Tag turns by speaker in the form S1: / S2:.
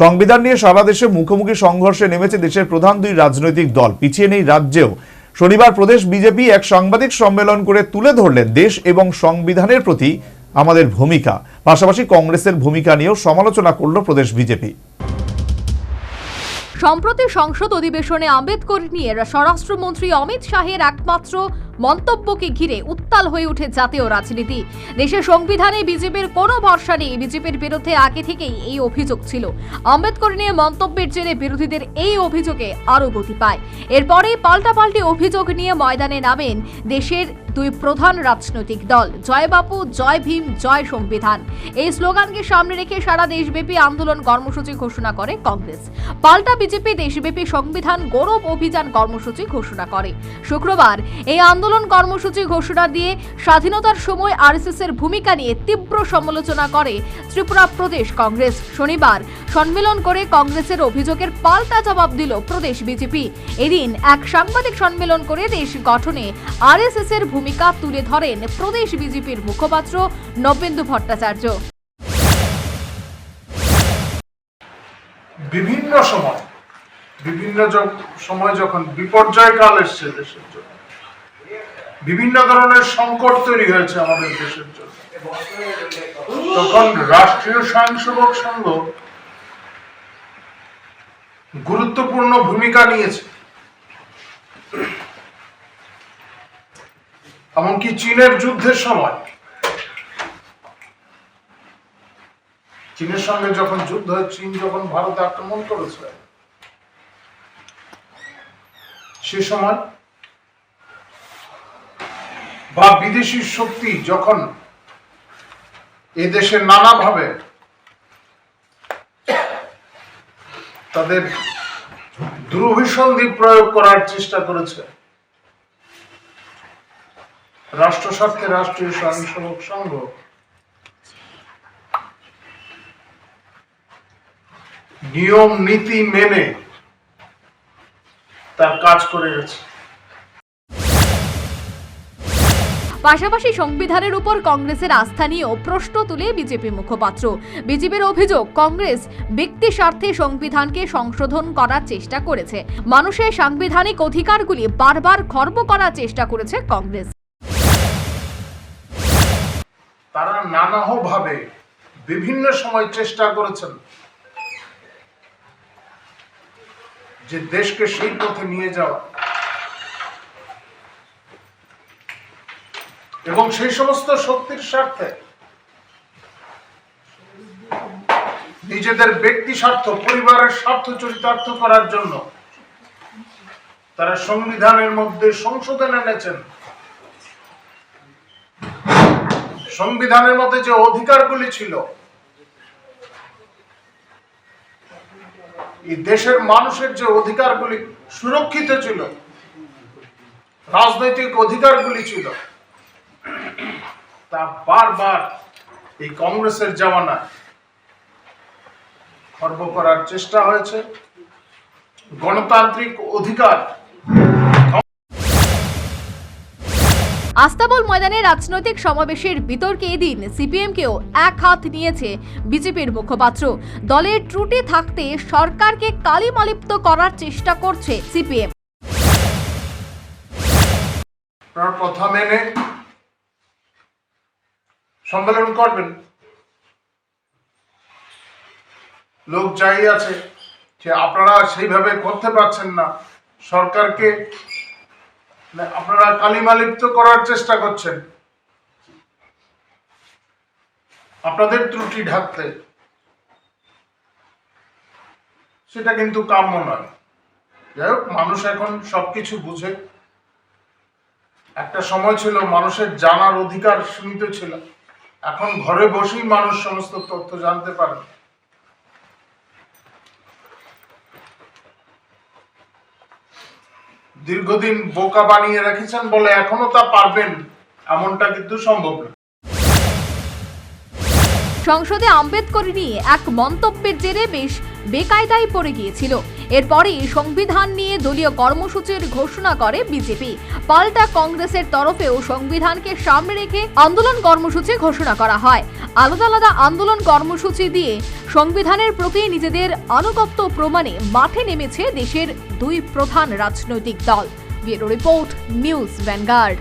S1: সংবিধান নিয়ে সারা দেশে মুখোমুখি সংঘর্ষে নেমেছে দেশের প্রধান দুই রাজনৈতিক দল। পিছিয়ে নেই রাজ্যেও। শনিবার প্রদেশ বিজেপি এক সাংবাদিক সম্মেলন করে তুলে ধরলেন দেশ এবং সংবিধানের প্রতি আমাদের ভূমিকা। পাশাপাশি কংগ্রেসের ভূমিকা নিয়েও সমালোচনা করল প্রদেশ বিজেপি।
S2: সম্প্রতি সংসদ অধিবেশনে আম্বেদকর নিয়ে স্বরাষ্ট্রমন্ত্রী অমিত শাহের একমাত্র মন্তব্যকে ঘিরে উত্তাল হয়ে ওঠে জাতীয় রাজনীতি। দেশের সংবিধানে বিজেপির কোনো ভরসা নেই। বিজেপির বিরুদ্ধে আগে থেকেই এই অভিযোগ ছিল। আম্বেদকর নিয়ে মন্তব্যের জেরে বিরোধীদের এই অভিযোগে আরও গতি পায়। এরপরে পাল্টাপাল্টি অভিযোগ নিয়ে ময়দানে নামেন দেশের দুই প্রধান রাজনৈতিক দল। জয় বাপু, জয় ভীম, জয় সংবিধান। এই স্লোগানকে সামনে রেখে সারা দেশব্যাপী আন্দোলন কর্মসূচি ঘোষণা করে কংগ্রেস। পাল্টা বিজেপি দেশব্যাপী সংবিধান গৌরব অভিযান কর্মসূচি ঘোষণা করে। শুক্রবার এই আন্দোলন কর্মসূচি ঘোষণা দিয়ে স্বাধীনতার সময় আরএসএস এর ভূমিকা নিয়ে তীব্র সমালোচনা করে ত্রিপুরা প্রদেশ কংগ্রেস। শনিবার সম্মেলন করে কংগ্রেসের অভিযোগের পাল্টা জবাব দিল প্রদেশ বিজেপি। এদিন এক সাংবাদিক সম্মেলন করে দেশ গঠনে আরএসএস এর ভূমিকা তুলে ধরেন প্রদেশ বিজেপির মুখপাত্র নবেন্দু ভট্টাচার্য।
S3: বিভিন্ন সময় বিভিন্ন সময় যখন বিপর্যয় কাল এসছে দেশের জন্য বিভিন্ন ধরনের সংকট তৈরি হয়েছে আমাদের দেশের জন্য। তখন রাষ্ট্রীয় স্বয়ংসেবক সংঘ গুরুত্বপূর্ণ ভূমিকা নিয়েছে। এমনকি চীনের যুদ্ধের সময়, চীনের সঙ্গে যখন যুদ্ধ হয়, চীন যখন ভারত আক্রমণ করেছে, সে সময় বা বিদেশি শক্তি যখন এ দেশে নানাভাবে তাদের দুরভিসন্ধি প্রয়োগ করার চেষ্টা করেছে রাষ্ট্র স্বার্থে রাষ্ট্রীয় স্বয়ংসেবক সংঘ, নিয়ম, নীতি মেনে তার কাজ করে গেছে।
S2: পাশাপাশি সংবিধানের উপর কংগ্রেসের আস্থা নিয়েও প্রশ্ন তুলে বিজেপি মুখপাত্র। বিজেপির অভিযোগ, কংগ্রেস ব্যক্তি স্বার্থে সংবিধানকে সংশোধন করার চেষ্টা করেছে। মানুষের সাংবিধানিক অধিকারগুলি বারবার খর্ব করার চেষ্টা করেছে কংগ্রেস।
S3: তারা নানাহ ভাবে বিভিন্ন সময় চেষ্টা করেছেন যে দেশকে সেই পথে নিয়ে যাওয়া। এবং সেই সমস্ত শক্তির স্বার্থে নিজেদের ব্যক্তি স্বার্থ, পরিবারের স্বার্থ চরিতার্থ করার জন্য তারা সংবিধানের মধ্যে সংশোধন এনেছেন। সংবিধানের মধ্যে যে অধিকারগুলি ছিল, এই দেশের মানুষের যে অধিকারগুলি সুরক্ষিত ছিল, রাজনৈতিক অধিকারগুলি ছিল তা বারবার এই কংগ্রেসের জামানা খর্ব করার চেষ্টা হয়েছে। গণতান্ত্রিক অধিকার।
S2: আস্তাবল ময়দানে রাজনৈতিক সমাবেশের বিতর্কে এদিন সিপিএমকেও এক হাত নিয়েছে বিজেপির মুখপাত্র। দলের ত্রুটি থাকতে সরকারকে কালিমালিপ্ত করার চেষ্টা করছে সিপিএম।
S3: কথা মেনে সম্মেলন করবেন। লোক যাই আছে যে আপনারা সেইভাবে করতে পারছেন না। সরকারকে আপনারা কালিমালিপ্ত করার চেষ্টা করছেন। আপনাদের ত্রুটি ঢাকতে। সেটা কিন্তু কাম্য নয়। যাই হোক, মানুষ এখন সবকিছু বুঝে। একটা সময় ছিল মানুষের জানার অধিকার সীমিত ছিল। এখন ঘরে বসেই মানুষ সমস্ত তথ্য জানতে পারে। দীর্ঘদিন বোকা বানিয়ে রেখেছেন বলে এখনও তা পারবেন, এমনটা কিন্তু সম্ভব না।
S2: সংসদে আম্বেদকর নিয়ে এক মন্তব্যের জেরে বেশ বেকায়দায় পড়ে গিয়েছিল। এরপরেই সংবিধান নিয়ে দলীয় কর্মসূচির ঘোষণা করে বিজেপি। পাল্টা কংগ্রেসের তরফেও সংবিধানকে সামনে রেখে আন্দোলন কর্মসূচি ঘোষণা করা হয়। আলাদা আলাদা আন্দোলন কর্মসূচি দিয়ে সংবিধানের প্রতি নিজেদের আনুগত্য প্রমাণে মাঠে নেমেছে দেশের দুই প্রধান রাজনৈতিক দল। Bureau report, news vanguard.